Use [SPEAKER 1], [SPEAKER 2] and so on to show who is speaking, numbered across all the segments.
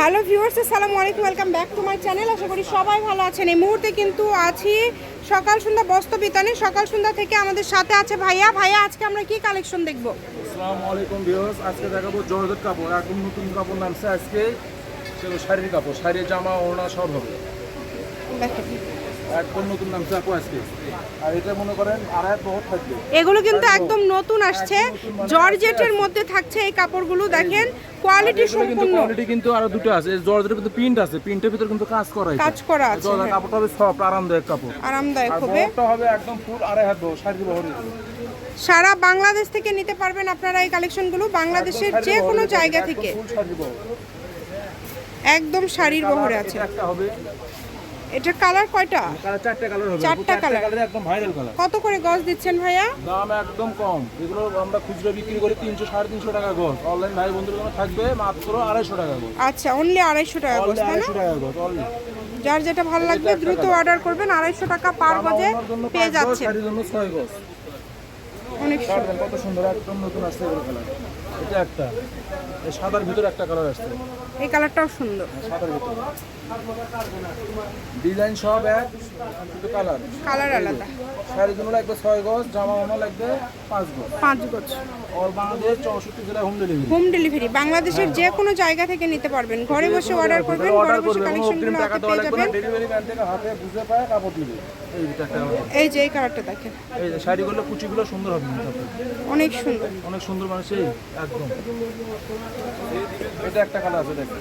[SPEAKER 1] Hello viewers আসসালামু আলাইকুম welcome back to my channel. আশা করি সবাই ভালো আছেন। এই মুহূর্তে কিন্তু আছি সকাল সন্ধ্যা বস্ত্র বিতানে সকাল সন্ধ্যা থেকে আমাদের সাথে আছে ভাইয়া। ভাইয়া আজকে আমরা কি কালেকশন দেখব?
[SPEAKER 2] আসসালামু আলাইকুম ভিউয়ার্স আজকে দেখাবো জর্জেট কাপড়। একদম নতুন কাপড় নামছে আজকে? শাড়ির কাপড় শাড়ি জামা ওড়না সব হবে। একদম নতুন নামছে আপু আজকে। আর এটা মনে করেন আড়াই বহুত থাকবে।
[SPEAKER 1] এগুলো কিন্তু একদম নতুন আসছে। জর্জেটের মধ্যে থাকছে এই কাপড়গুলো দেখেন কোয়ালিটি সম্পূর্ণ।
[SPEAKER 2] কোয়ালিটি কিন্তু আরও দুটো আছে। জর্জেটের কিন্তু প্রিন্ট আছে। প্রিন্টের ভিতর কিন্তু কাজ করা আছে
[SPEAKER 1] কাজ করা আছে,
[SPEAKER 2] জর্জেট
[SPEAKER 1] হ্যাঁ।
[SPEAKER 2] কাপড়টা হবে সফট আরামদায়ক কাপড়।
[SPEAKER 1] আরামদায়ক হবে।
[SPEAKER 2] বহরটা হবে একদম ফুল আড়াই হাত বহর শাড়ির বহরে
[SPEAKER 1] সারা বাংলাদেশ থেকে নিতে পারবেন আপনারা এই কালেকশনগুলো বাংলাদেশের যে কোনো জায়গা থেকে। একদম শাড়ির বহরে আছে।
[SPEAKER 2] একটা হবে।
[SPEAKER 1] এটার কালার কয়টা?
[SPEAKER 2] কালার চারটে কালার হবে
[SPEAKER 1] চারটা
[SPEAKER 2] কালার। একদম ভাইরাল কালার
[SPEAKER 1] কত করে গজ দিচ্ছেন ভাইয়া?
[SPEAKER 2] দাম একদম কম। এগুলো আমরা খুচরো বিক্রি করি তিনশো সাড়ে তিনশো টাকা গজ। অনলাইন ভাই বন্ধুদের জন্য থাকবে মাত্র আড়াইশো টাকা গজ।
[SPEAKER 1] আচ্ছা অনলি আড়াইশো টাকা গজ তাই না?
[SPEAKER 2] আড়াইশো টাকা গজ অনলি
[SPEAKER 1] যার যেটা ভালো লাগবে দ্রুত অর্ডার করবেন আড়াইশো টাকা পার গজে পেয়ে
[SPEAKER 2] শাড়ির জন্য গজ।
[SPEAKER 1] অনেক সুন্দর।
[SPEAKER 2] কত সুন্দর একদম নতুন আসছে এগুলো কালার এটা একটা। এই সাদার ভিতরে একটা কালার আসছে।
[SPEAKER 1] এই কালারটাও সুন্দর।
[SPEAKER 2] সাদার ভিতরে। ডিজাইন সব এক কিন্তু কালার
[SPEAKER 1] কালার আলাদা।
[SPEAKER 2] জন্য লাগবে ছয় গজ জামা ওনা লাগবে পাঁচ গজ।
[SPEAKER 1] পাঁচ গজ।
[SPEAKER 2] আর বাংলাদেশ চৌষট্টি জেলায় হোম ডেলিভারি
[SPEAKER 1] হোম ডেলিভারি বাংলাদেশের যে কোনো জায়গা থেকে নিতে পারবেন। ঘরে বসে অর্ডার করবেন ঘরে
[SPEAKER 2] অর্ডার
[SPEAKER 1] বসে কালেকশনগুলো
[SPEAKER 2] টাকা
[SPEAKER 1] হাতে
[SPEAKER 2] দেওয়া
[SPEAKER 1] পেয়ে যাবেন।
[SPEAKER 2] ডেলিভারি ম্যান থেকে হাতে বুঝে পায় কাপড় নেবে এই যে
[SPEAKER 1] এই কালারটা দেখেন।
[SPEAKER 2] এই যে শাড়িগুলো কুচিগুলো সুন্দর হবে
[SPEAKER 1] অনেক সুন্দর।
[SPEAKER 2] অনেক সুন্দর মানে একদম। এটা একটা কালার আছে দেখেন।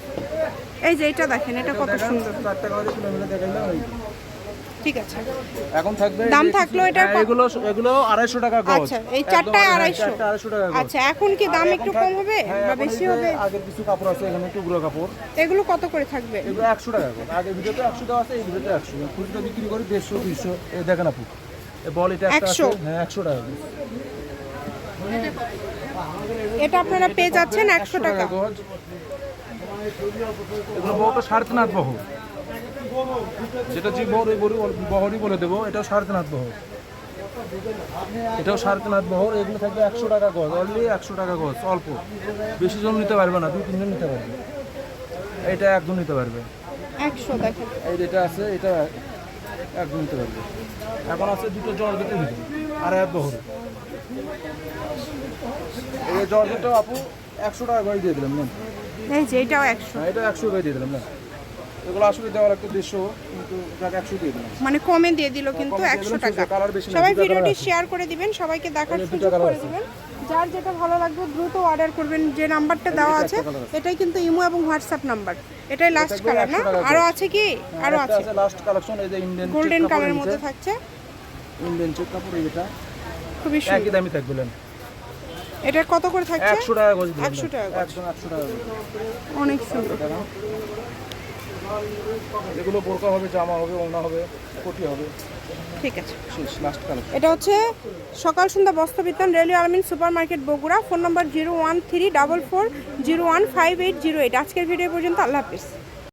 [SPEAKER 1] এই যে এটা দেখেন এটা কত সুন্দর।
[SPEAKER 2] চারটা কালারে মিলে দেখাইলাম যে।
[SPEAKER 1] ঠিক আছে।
[SPEAKER 2] এখন থাকবে
[SPEAKER 1] দাম থাকল এটার
[SPEAKER 2] হ্যাঁ? এগুলো এগুলো আড়াইশো টাকা গজ।
[SPEAKER 1] আচ্ছা এই
[SPEAKER 2] একদম,
[SPEAKER 1] চারটায়
[SPEAKER 2] হ্যাঁ,
[SPEAKER 1] আড়াইশো।
[SPEAKER 2] আড়াইশো টাকা গজ।
[SPEAKER 1] আচ্ছা এখন কি দাম একটু কম হবে
[SPEAKER 2] হ্যাঁ,
[SPEAKER 1] বা বেশি হবে?
[SPEAKER 2] আগের কিছু কাপড় আছে এখানে টুকরো কাপড়।
[SPEAKER 1] এগুলো কত করে থাকবে?
[SPEAKER 2] এগুলো একশো টাকা গজ। আগের ভিডিওতে একশো দেওয়া আছে এই ভিডিওতে একশো। খুচরো বিক্রি করি দেড়শো দুইশো। এই দেখেন আপু এই বল এটা একটা আছে
[SPEAKER 1] 100
[SPEAKER 2] হ্যাঁ একশো টাকা গজ।
[SPEAKER 1] এটা আপনারা পেয়ে যাচ্ছেন একশো টাকা
[SPEAKER 2] গজ। এগুলো বহুটা সাড়ে তিন হাত বহ যেটা যে বহর ওই বহর- বহরই বলে দেবো এটাও সাড়ে তিন হাত বহর। এটাও সাড়ে তিন হাত বহর এগুলো থাকবে একশো টাকা গজ অনলি একশো টাকা গজ অল্প। বেশি জন নিতে পারবে না দুই তিনজন নিতে পারবে। এটা একজন নিতে পারবে।
[SPEAKER 1] একশো
[SPEAKER 2] যেটা আছে এটা একজন নিতে পারবে। এখন আছে দুটো জর্জেটের ভিতরে আর এক বহরে। এই জর্জেটটাও আপু একশো টাকা করে দিয়ে দিলাম না
[SPEAKER 1] এই যে এটাও একশো।
[SPEAKER 2] হ্যাঁ এটা একশো করে দিয়ে দিলাম না এগুলো আসলে দেওয়ার একটা দেড়শো কিন্তু একশো দিয়ে দিলাম।
[SPEAKER 1] মানে কমে দিয়ে দিল কিন্তু একশো টাকা। সবাই ভিডিওটি শেয়ার করে দিবেন সবাইকে দেখার সুযোগ করে। দিবেন। যার যেটা ভালো লাগবে দ্রুত অর্ডার করবেন যে নাম্বারটা দেওয়া আছে এটাই কিন্তু ইমো এবং হোয়াটসঅ্যাপ নাম্বার এটাই লাস্ট কালার না?
[SPEAKER 2] 100 টাকা
[SPEAKER 1] আরও
[SPEAKER 2] করে।
[SPEAKER 1] আছে কি? আরও
[SPEAKER 2] একটা
[SPEAKER 1] আছে।
[SPEAKER 2] লাস্ট কালেকশন এই যে ইন্ডিয়ান
[SPEAKER 1] গোল্ডেন কালারের মধ্যে থাকছে।
[SPEAKER 2] ইন্ডিয়ান চেক কাপড় এই যেটা।
[SPEAKER 1] খুবই
[SPEAKER 2] একই
[SPEAKER 1] সুন্দর।
[SPEAKER 2] দামি থাকবে বলেন
[SPEAKER 1] এটার কত করে থাকছে?
[SPEAKER 2] একশো টাকা গজ
[SPEAKER 1] 100 টাকা গজ।
[SPEAKER 2] একশো একশো টাকা
[SPEAKER 1] অনেক সুন্দর।
[SPEAKER 2] এগুলো বোরকা হবে জামা হবে ওনা হবে কোটি হবে।
[SPEAKER 1] ঠিক আছে। এটা হচ্ছে সকাল সন্ধ্যা বস্ত্র বস্ত্রবিতান railway Almin super market Bogura. Phone number zero one three double four zero one five eight zero eight. আজকের ভিডিও পর্যন্ত আল্লাহ হাফিজ।